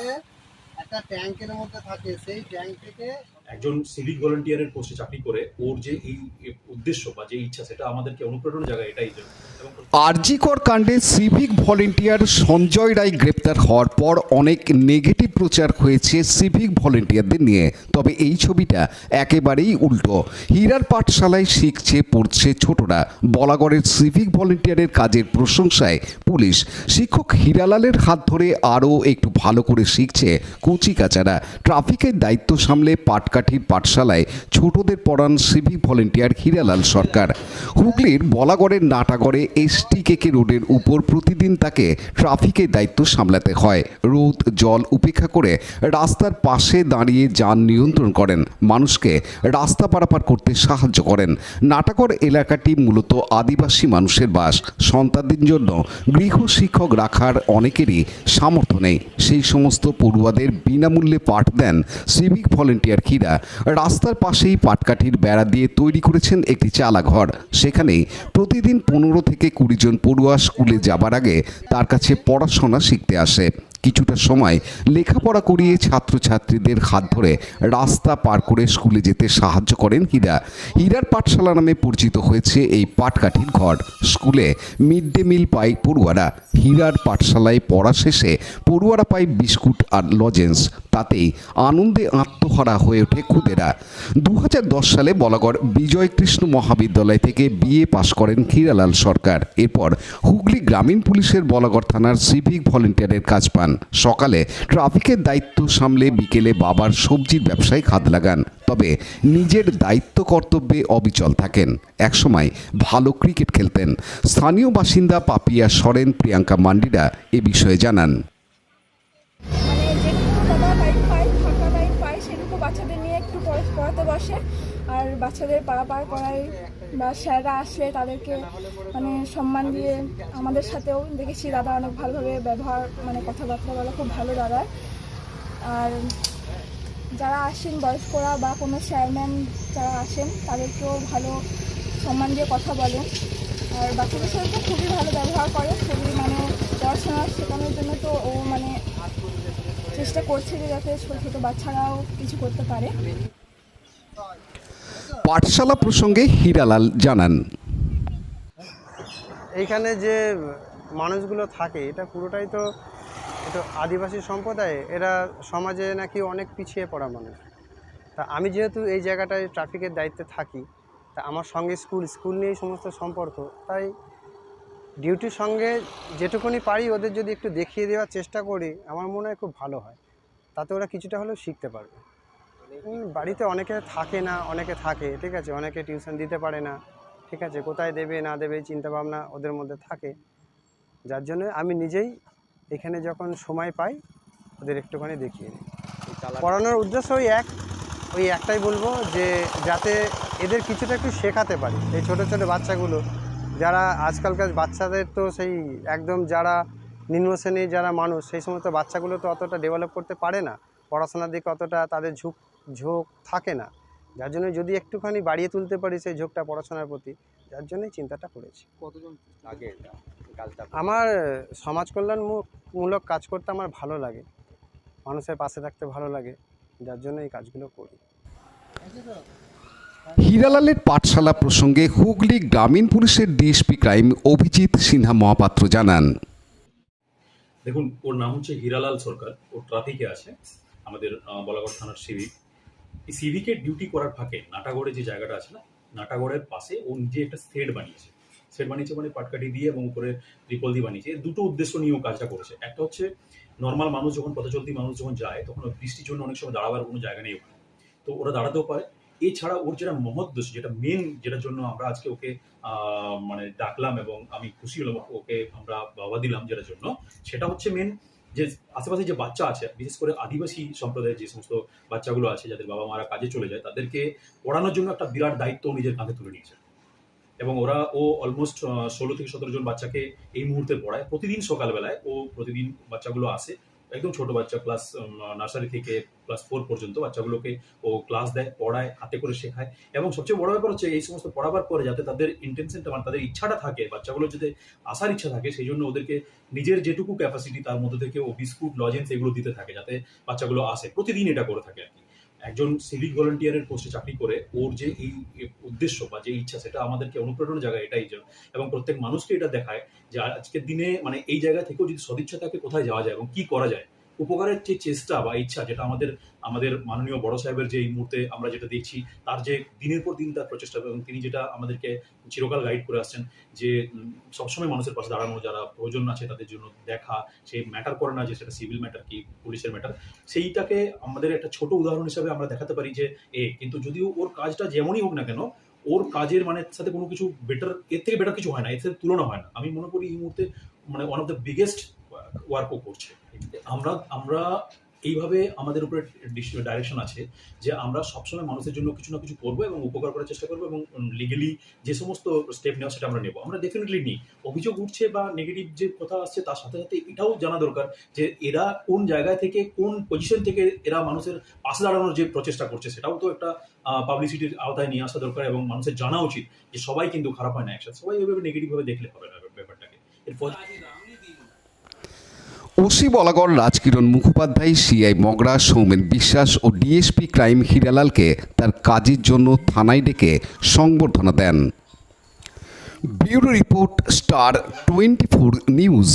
যাতে একটা ট্যাঙ্কের মধ্যে থাকে সেই ট্যাঙ্ক থেকে একজন সিভিক ভলেন্টিয়ারের পোস্টে চাকরি করে, ওর যে এই উদ্দেশ্য বা যে ইচ্ছা, সেটা আমাদেরকে অনুপ্রেরণা জায়গায় এটাই আরজিকর কাণ্ডে সিভিক ভলেন্টিয়ার সঞ্জয় রায় গ্রেপ্তার হওয়ার পর অনেক নেগেটিভ প্রচার হয়েছে সিভিক ভলেন্টিয়ারদের নিয়ে। তবে এই ছবিটা একেবারেই উল্টো। হীরার পাঠশালায় শিখছে, পড়ছে ছোটরা। বলাগড়ের সিভিক ভলেন্টিয়ারের কাজের প্রশংসায় পুলিশ। শিক্ষক হীরালালের হাত ধরে আরও একটু ভালো করে শিখছে কচি কাচারা ট্রাফিকের দায়িত্ব সামলে পাটকাঠির পাঠশালায় ছোটদের পড়ান সিভি ভলেন্টিয়ার হীরালাল সরকার। হুগলির বলাগড়ের নাটাগড়ে এসটিকেকে রোডের উপর প্রতিদিন তাকে ট্রাফিকের দায়িত্ব সামলাতে হয়। রোদ, জল উপেক্ষা করে রাস্তার পাশে দাঁড়িয়ে যান নিয়ন্ত্রণ করেন। মানুষকে রাস্তা পারাপার করতে সাহায্য করেন। নাটাগড় এলাকাটি মূলত আদিবাসী মানুষের বাস। সন্তানদের জন্য গৃহ শিক্ষক রাখার অনেকেরই সামর্থ্য নেই। সেই সমস্ত পড়ুয়াদের বিনামূল্যে পাঠ দেন সিভিক ভলেন্টিয়ার খিরা রাস্তার পাশেই পাটকাঠির বেড়া দিয়ে তৈরি করেছেন একটি চালাঘর। সেখানে প্রতিদিন পনেরো থেকে কুড়ি জন পড়ুয়া স্কুলে যাবার আগে তার কাছে পড়াশোনা শিখতে আসে। কিছুটা সময় লেখাপড়া করিয়ে ছাত্রছাত্রীদের হাত ধরে রাস্তা পার করে স্কুলে যেতে সাহায্য করেন হীরা। হীরার পাঠশালা নামে পরিচিত হয়েছে এই পাটকাঠির ঘর। স্কুলে মিড ডে মিল পায় পড়ুয়ারা। হীরার পাঠশালায় পড়া শেষে পড়ুয়ারা পায় বিস্কুট আর লজেন্স। তাতেই আনন্দে আত্মহারা হয়ে ওঠে খুদেরা। দু হাজার দশ সালে বলাগড় বিজয় কৃষ্ণ মহাবিদ্যালয় থেকে বিএ পাশ করেন ক্ষীরালাল সরকার। এরপর হুগলি গ্রামীণ পুলিশের বলাগড় থানার সিভিক ভলেন্টিয়ারের কাজ পান। সকালে ট্রাফিকের দায়িত্ব সামলে বিকেলে বাবার সবজির ব্যবসায় খাত লাগান। তবে নিজের দায়িত্ব কর্তব্যে অবিচল থাকেন। একসময় ভালো ক্রিকেট খেলতেন। স্থানীয় বাসিন্দা পাপিয়া সরেন, প্রিয়াঙ্কা মান্ডিরা এ বিষয়ে জানান। মানে বাচ্চাদের নিয়ে একটু পড়াতে বসে। আর বাচ্চাদের পারাপার করাই বা স্যাররা আসলে তাদেরকে মানে সম্মান দিয়ে আমাদের সাথেও দেখেছি। দাদা অনেক ভালোভাবে ব্যবহার মানে কথাবার্তা বলা খুব ভালো দাদার আর যারা আসেন, বয়স্করা বা কোনো চেয়ারম্যান যারা আসেন, তাদেরকেও ভালো সম্মান দিয়ে কথা বলেন। আর বাচ্চাদের সাথে খুবই ভালো ব্যবহার করে, খুবই মানে পড়াশোনা শেখানোর জন্য তো ও মানে চেষ্টা করছে যে যাতে ছোটো ছোটো বাচ্চারাও কিছু করতে পারে। পাঠশালা প্রসঙ্গে হীরালাল জানান। এইখানে যে মানুষগুলো থাকে, এটা পুরোটাই তো, এটা আদিবাসী সম্প্রদায়, এরা সমাজে নাকি অনেক পিছিয়ে পড়া মানুষ। তা আমি যেহেতু এই জায়গাটায় ট্রাফিকের দায়িত্বে থাকি, তা আমার সঙ্গে স্কুল স্কুল নিয়েই সমস্ত সম্পর্ক, তাই ডিউটির সঙ্গে যেটুকুনি পারি ওদের যদি একটু দেখিয়ে দেওয়ার চেষ্টা করি, আমার মনে হয় খুব ভালো হয়। তাতে ওরা কিছুটা হলেও শিখতে পারবে। বাড়িতে অনেকে থাকে না অনেকে থাকে ঠিক আছে? অনেকে টিউশন দিতে পারে না ঠিক আছে? কোথায় দেবে না দেবে চিন্তাভাবনা ওদের মধ্যে থাকে। যার জন্য আমি নিজেই এখানে যখন সময় পাই ওদের একটুখানি দেখিয়ে দিই। পড়ানোর উদ্দেশ্য ওই এক ওই একটাই বলব যে যাতে এদের কিছুটা একটু শেখাতে পারি। এই ছোটো ছোটো বাচ্চাগুলো যারা আজকালকার বাচ্চাদের তো সেই একদম যারা নিম্ন শ্রেণির যারা মানুষ সেই সমস্ত বাচ্চাগুলো তো অতটা ডেভেলপ করতে পারে না। পড়াশোনার দিকে অতটা তাদের ঝোঁক ঝোঁক থাকে না। যার জন্য যদি একটুখানি বাড়িয়ে তুলতে পারি সেই ঝোঁকটা পড়াশোনার প্রতি যার জন্যই চিন্তাটা করেছি। কতজন লাগে আমার সমাজ কল্যাণমূলক কাজ করতে আমার ভালো লাগে। মানুষের পাশে থাকতে ভালো লাগে যার জন্য এই কাজগুলো করি। হীরালালের পাঠশালা প্রসঙ্গে হুগলি গ্রামীণ পুলিশের ডিএসপি ক্রাইম অভিজিৎ সিনহা মহাপাত্র জানান। দেখুন ওর নাম হচ্ছে হীরালাল সরকার। ও ট্রাফিকে আছে। আমাদের বলাগড় থানার সিভিক এই সিভিকের ডিউটি করার ফাঁকে নাটাগড়ে যে জায়গাটা আছে না, নাটাগড়ের পাশে ও নিজে একটা সেট বানিয়েছে। সেট বানিয়েছে মানে পাটকাঠি দিয়ে এবং উপরে ত্রিপল দিয়ে বানিয়েছে। দুটো উদ্দেশ্য নিয়ে ও কাজটা করেছে। একটা হচ্ছে নর্মাল মানুষ যখন, পথচলতি মানুষ যখন যায়, তখন বৃষ্টির জন্য অনেক সময় দাঁড়াবার কোনো জায়গা নেই ওখানে। তো ওরা দাঁড়াতেও পারে। এছাড়া ওর যেটা মহদ্দেশ্য যেটা মেন যেটার জন্য আমরা আজকে ওকে মানে ডাকলাম এবং আমি খুশি হলাম, ওকে আমরা বাবা দিলাম যেটার জন্য, সেটা হচ্ছে মেন যে আশেপাশে যে বাচ্চা আছে, বিশেষ করে আদিবাসী সম্প্রদায়ের যে সমস্ত বাচ্চাগুলো আছে, যাদের বাবা মারা কাজে চলে যায়, তাদেরকে পড়ানোর জন্য একটা বিরাট দায়িত্ব নিজের কাঁধে তুলে নিয়েছে এবং ওরা ও অলমোস্ট ষোলো থেকে সতেরো জন বাচ্চাকে এই মুহূর্তে পড়ায়। প্রতিদিন সকালবেলায় ও প্রতিদিন বাচ্চাগুলো আসে। একদম ছোট বাচ্চা ক্লাস নার্সারি থেকে ক্লাস ফোর পর্যন্ত বাচ্চাগুলোকে ও ক্লাস দেয়, পড়ায়, হাতে করে শেখায় এবং সবচেয়ে বড় ব্যাপার হচ্ছে এই সমস্ত পড়াবার পরে যাতে তাদের ইন্টেনশনটা মানে তাদের ইচ্ছাটা থাকে, বাচ্চাগুলো যাতে আসার ইচ্ছা থাকে সেই জন্য ওদেরকে নিজের যেটুকু ক্যাপাসিটি তার মধ্যে থেকে ও বিস্কুট লজেন্স এগুলো দিতে থাকে যাতে বাচ্চাগুলো আসে, প্রতিদিন এটা করে থাকে আর কি। একজন সিভিক ভলেন্টিয়ারের পোস্টে চাকরি করে, ওর যে এই উদ্দেশ্য বা যে ইচ্ছা সেটা আমাদেরকে অনুপ্রেরণা জায়গায় এটাই যে, এবং প্রত্যেক মানুষকে এটা দেখায় যে আজকের দিনে মানে এই জায়গা থেকেও যদি সদিচ্ছা থাকে কোথায় যাওয়া যায় এবং কি করা যায়? উপকারের যে চেষ্টা বা ইচ্ছা যেটা আমাদের আমাদের মাননীয় বড় সাহেবের যে এই মুহূর্তে আমরা যেটা দেখছি, তার যে দিনের পর দিন তার প্রচেষ্টা এবং তিনি যেটা আমাদেরকে চিরকাল গাইড করে আসছেন যে সবসময় মানুষের পাশে দাঁড়ানো, যারা প্রয়োজন আছে তাদের জন্য দেখা সেই ম্যাটার করে না যে সেটা সিভিল ম্যাটার কি পুলিশের ম্যাটার সেইটাকে আমাদের একটা ছোট উদাহরণ হিসাবে আমরা দেখাতে পারি যে, এ, কিন্তু যদিও ওর কাজটা যেমনই হোক না কেন, ওর কাজের মানে সাথে কোনো কিছু বেটার এর থেকে বেটার কিছু হয় না, এর সাথে তুলনা হয় না। আমি মনে করি এই মুহূর্তে মানে ওয়ান অফ দ্য বিগেস্ট ওয়ার্কও করছে। আমরা আমরা এইভাবে আমাদের উপরে ডাইরেকশন আছে যে আমরা সবসময় মানুষের জন্য কিছু না কিছু করব এবং উপকার করার চেষ্টা করব এবং লিগেলি যে সমস্ত স্টেপ নেওয়া সেটা আমরা নেব। আমরা ডেফিনেটলি নিই। অভিযোগ উঠছে বা নেগেটিভ যে কথা আসছে তার সাথে সাথে এটাও জানা দরকার যে এরা কোন জায়গায় থেকে কোন পজিশন থেকে এরা মানুষের পাশে দাঁড়ানোর যে প্রচেষ্টা করছে সেটাও তো একটা পাবলিসিটির আওতায় নিয়ে আসা দরকার এবং মানুষের জানা উচিত যে সবাই কিন্তু খারাপ হয় না একসাথে। সবাই এভাবে নেগেটিভ ভাবে দেখলে হবে না ব্যাপারটাকে। এরপর ওসি বলাগড় রাজকিরণ মুখোপাধ্যায়, সিআই মগরা, সৌমেন বিশ্বাস ও ডিএসপি ক্রাইম হিরালালকে তার কাজের জন্য থানায় ডেকে সংবর্ধনা দেন। Bureau report, star twenty four news.